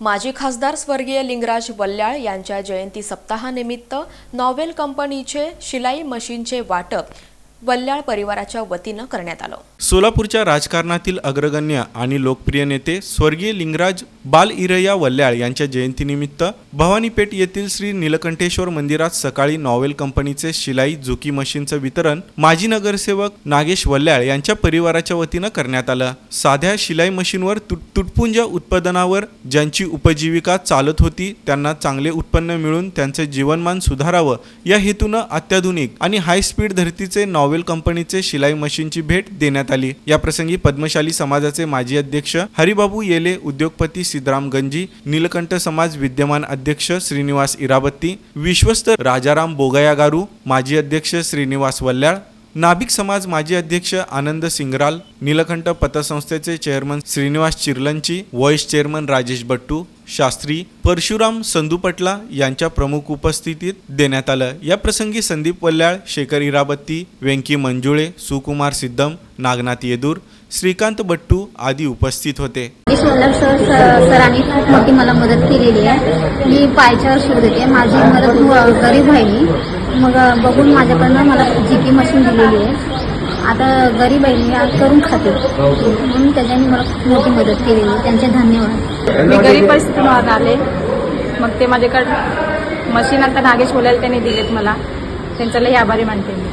माजी खासदार स्वर्गीय लिंगराज वल्ल्याळ यांच्या जयंती सप्ताहानिमित्त नॉवेल कंपनीचे शिलाई मशीनचे वाटप वल्ल्याळ परिवाराच्या वतीनं करण्यात आलं. सोलापूरच्या राजकारणातील अग्रगण्य आणि लोकप्रिय नेते स्वर्गीय लिंगराज बाल इरय्या वल्ल्याळ यांच्या जयंतीनिमित्त भवानीपेठ येथील श्री नीलकंठेश्वर मंदिरात सकाळी नॉवेल कंपनीचे शिलाई झुकी मशीनचं वितरण माजी नगरसेवक नागेश वल्ल्याळ यांच्या परिवाराच्या वतीनं करण्यात आलं. साध्या शिलाई मशीनवर तुट तुटपुंज उत्पादनावर ज्यांची उपजीविका चालत होती त्यांना चांगले उत्पन्न मिळून त्यांचे जीवनमान सुधारावं या हेतूनं अत्याधुनिक आणि हाय स्पीड धर्तीचे नॉवेल कंपनीचे शिलाई मशीनची भेट देण्यात आली. याप्रसंगी पद्मशाली समाजाचे माजी अध्यक्ष हरिबाबू येले उद्योगपती सिद्धराम गंजी नीलकंठ समाज विद्यमान अध्यक्ष श्रीनिवास इराबत्ती विश्वस्त राजाराम बोगयागारू माजी अध्यक्ष श्रीनिवास वल्ल्याळ नाभिक समाज माजी अध्यक्ष Anand सिंगराल Neelkanth पतसंस्थेचे chairman Shrinivas Chirlanchi vice chairman Rajesh Battu Shastri Parshuram Sandhupatla यांच्या प्रमुख उपस्थितीत देण्यात आलं. या प्रसंगी संदीप वल्याळ शेखर इराबत्ती व्यंकी मंजुळे सुकुमार सिद्धम नागनाथ येदूर श्रीकांत बट्टू आदी उपस्थित होते. सर सरांनी खूप मोठी मला मदत केलेली आहे. मी पायच्यावर शिवत होते माझी मदत गरीब राहिली. मग बघून माझ्याकडनं मला जी पी मशीन दिलेली आहे. आता गरीब आहे मी आज करून खाते. म्हणून त्याच्याने मला खूप मोठी मदत केलेली त्यांचे धन्यवाद. मी गरीब परिस्थितीतून आले. मग ते माझ्याकडे मशीन आता नागेश बोलायला त्यांनी दिलेत मला. त्यांच्यालाही आभारी मानते मी.